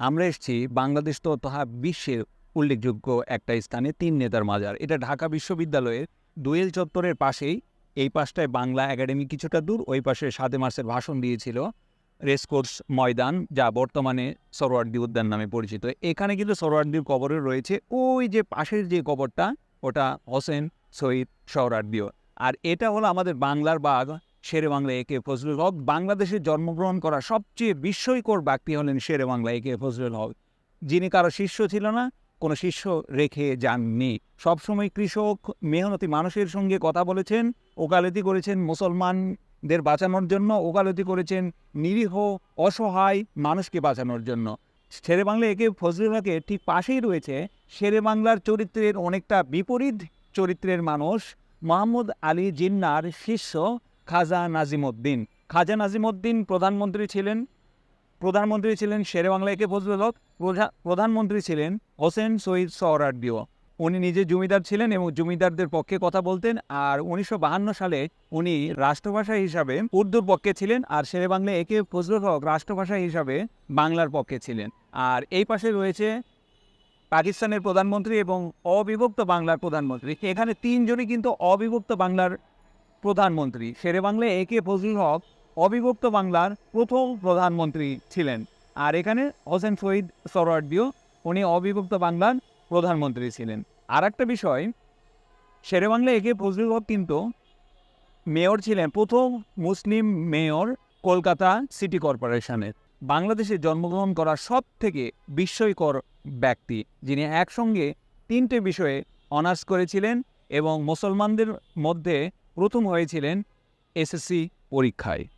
আমরা এসেছি বাংলাদেশ তো তথা বিশ্বের উল্লেখযোগ্য একটা স্থানে, তিন নেতার মাজার। এটা ঢাকা বিশ্ববিদ্যালয়ের দোয়েল চত্বরের পাশেই। এই পাশটায় বাংলা একাডেমি কিছুটা দূর, ওই পাশে সাদে মার্চের ভাষণ দিয়েছিল রেসকোর্স ময়দান, যা বর্তমানে সরোয়ার্দি উদ্যান নামে পরিচিত। এখানে কিন্তু সরোয়ার্দির কবরে রয়েছে। ওই যে পাশের যে কবরটা, ওটা হোসেন শহীদ সহরার্দিও আর এটা হলো আমাদের বাংলার বাঘ শেরে বাংলা একে ফজলুল হক। বাংলাদেশে জন্মগ্রহণ করা সবচেয়ে বিস্ময়কর ব্যক্তি হলেন শেরে বাংলা একে ফজলুল হক। যিনি কারও শিষ্য ছিল না, কোনো শিষ্য রেখে যাননি। সবসময় কৃষক, মেহনতি মানুষের সঙ্গে কথা বলেছেন, ওকালতি করেছেন মুসলমানদের বাঁচানোর জন্য, ওকালতি করেছেন নিরীহ, অসহায় মানুষকে বাঁচানোর জন্য। শেরে বাংলা একে ফজলুল হকের ঠিক পাশেই রয়েছে শেরে বাংলার চরিত্রের অনেকটা বিপরীত চরিত্রের মানুষ, মোহাম্মদ আলী জিন্নার শিষ্য খাজা নাজিমউদ্দিন খাজা নাজিমউদ্দিন প্রধানমন্ত্রী ছিলেন। প্রধানমন্ত্রী ছিলেন শেরে বাংলা একে ফজলুল হক। প্রধানমন্ত্রী ছিলেন হোসেন শহীদ সহরার্দিও উনি নিজে জমিদার ছিলেন এবং জমিদারদের পক্ষে কথা বলতেন আর উনিশশো সালে উনি রাষ্ট্রভাষা হিসাবে উর্দুর পক্ষে ছিলেন আর শেরে বাংলা একে ফজলুল হক রাষ্ট্রভাষা হিসাবে বাংলার পক্ষে ছিলেন। আর এই পাশে রয়েছে পাকিস্তানের প্রধানমন্ত্রী এবং অবিভক্ত বাংলার প্রধানমন্ত্রী। এখানে তিনজনই কিন্তু অবিভক্ত বাংলার প্রধানমন্ত্রী। শেরে বাংলা কে ফজলুল হক অবিভক্ত বাংলার প্রথম প্রধানমন্ত্রী ছিলেন। আর এখানে হোসেন শহীদ সরওয়ার্দিও উনি অবিভক্ত বাংলার প্রধানমন্ত্রী ছিলেন। আর একটা বিষয়, শেরে বাংলা কে ফজলুল হক কিন্তু মেয়র ছিলেন, প্রথম মুসলিম মেয়র কলকাতা সিটি কর্পোরেশনের। বাংলাদেশে জন্মগ্রহণ করা সব থেকে বিস্ময়কর ব্যক্তি, যিনি একসঙ্গে তিনটে বিষয়ে অনার্স করেছিলেন এবং মুসলমানদের মধ্যে প্রথম হয়েছিলেন এসএসসি পরীক্ষায়।